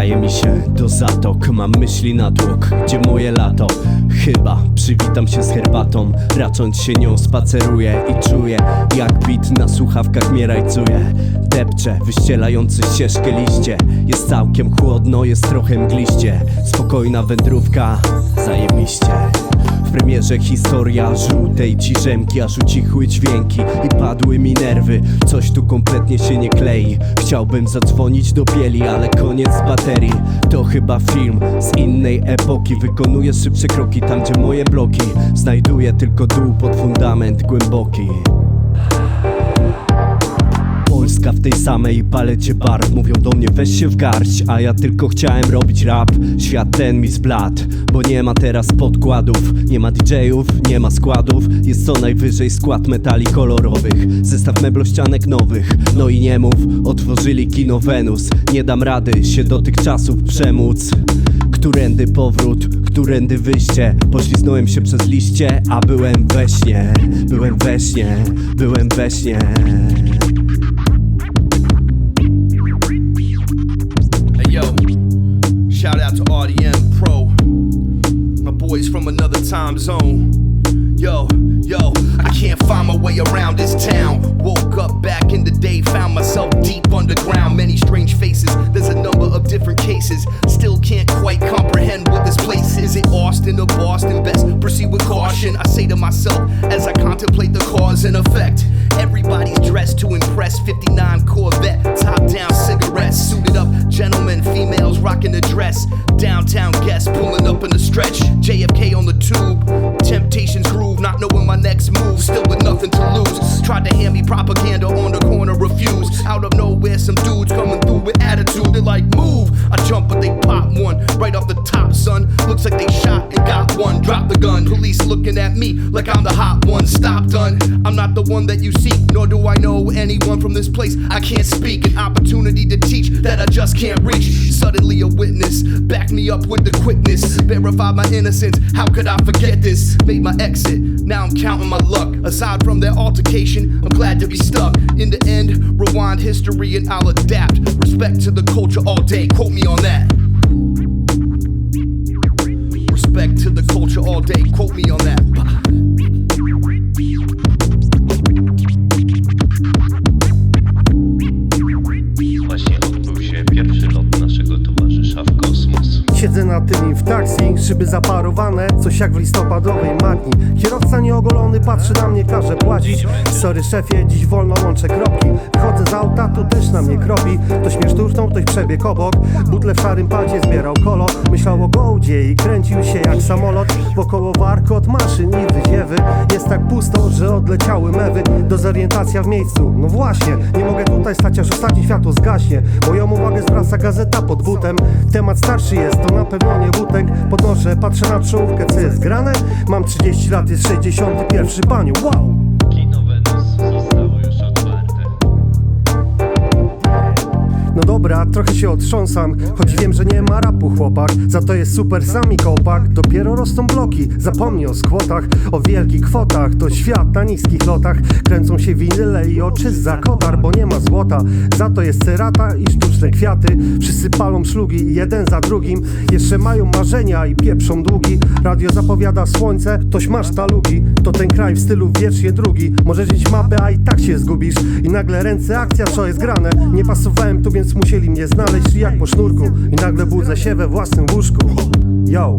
Udaje mi się do zatok. Mam myśli na tłok, gdzie moje lato? Chyba przywitam się z herbatą. Racząc się nią spaceruję i czuję Jak bit na słuchawkach mnie rajcuje. Depcze wyścielający ścieżkę liście. Jest całkiem chłodno, jest trochę mgliście. Spokojna wędrówka, zajebiście premierze historia żółtej ciżemki Aż ucichły dźwięki i padły mi nerwy. Coś tu kompletnie się nie klei. Chciałbym zadzwonić do bieli, ale koniec baterii. To chyba film z innej epoki. Wykonuję szybsze kroki tam, gdzie moje bloki. Znajduję tylko dół pod fundament głęboki w tej samej palecie barw Mówią do mnie weź się w garść A ja tylko chciałem robić rap. Świat ten mi zbladł Bo nie ma teraz podkładów. Nie ma DJ-ów, nie ma składów. Jest co najwyżej skład metali kolorowych. Zestaw meblościanek nowych. No i nie mów, otworzyli kino Wenus. Nie dam rady się do tych czasów przemóc. Którędy powrót, którędy wyjście? Pośliznąłem się przez liście, a byłem we śnie. Byłem we śnie, byłem we śnie time zone. Yo, yo, I can't find my way around this town. Woke up back in the day, found myself deep underground. Many strange faces, there's a number of different cases. Still can't quite comprehend what this place is. It Austin or Boston? Best proceed with caution. I say to myself as I contemplate the cause and effect. Everybody's dressed to impress. 59 Corvette, top down cigarettes, suited up gentlemen, females rocking the dress. Downtown guests pulling up in the stretch. JFK on the tube, Temptations groove, not knowing my next move, still with nothing to lose. Tried to hand me propaganda on the corner, refused. Out of nowhere, some dudes coming through with attitude. They're like, move. I jump, but they pop one right off the top, son. Looks like they shot one. Drop the gun. Police looking at me like I'm the hot one. Stop, done. I'm not the one that you seek, nor do I know anyone from this place. I can't speak. An opportunity to teach that I just can't reach. Suddenly a witness, back me up with the quickness. Verify my innocence. How could I forget this? Made my exit. Now I'm counting my luck. Aside from their altercation, I'm glad to be stuck. In the end, rewind history and I'll adapt. Respect to the culture all day. Quote me on that. Respect to the culture all day. Quote me on that. Siedzę na tylnym w taksi, szyby zaparowane, coś jak w listopadowej matni Kierowca nieogolony patrzy na mnie, każe płacić. Sorry szefie, dziś wolno łączę kropki. Wychodzę z auta, tu też na mnie kropi. Ktoś mnie szturchnął, ktoś przebiegł obok. Butle w szarym palcie zbierał kolo Myślał o gołdzie i kręcił się jak samolot. Wokoło warkot maszyn i wyziewy. Jest tak pusto, że odleciały mewy. Dezorientacja w miejscu, no właśnie Nie mogę tutaj stać, aż ostatnie światło zgaśnie. Moją uwagę zwraca gazeta pod butem. Temat starszy jest, to na pewno nie butek Podnoszę, patrzę na czołówkę, co jest grane? Mam 30 lat, jest 61 paniu, wow! Dobra, trochę się otrząsam Choć wiem, że nie ma rapu chłopak. Za to jest super sami kołpak Dopiero rosną bloki Zapomnij o skłotach O wielkich kwotach. To świat na niskich lotach Kręcą się winyle i oczy za kotar Bo nie ma złota. Za to jest cerata i sztuczne kwiaty. Wszyscy palą szlugi jeden za drugim. Jeszcze mają marzenia i pieprzą długi. Radio zapowiada słońce Toś masz talugi. To ten kraj w stylu wiecznie drugi. Możesz mieć mapę, a i tak się zgubisz. I nagle ręce akcja, co jest grane? Nie pasowałem tu, więc musieli mnie znaleźć jak po sznurku I nagle budzę się we własnym łóżku. Yo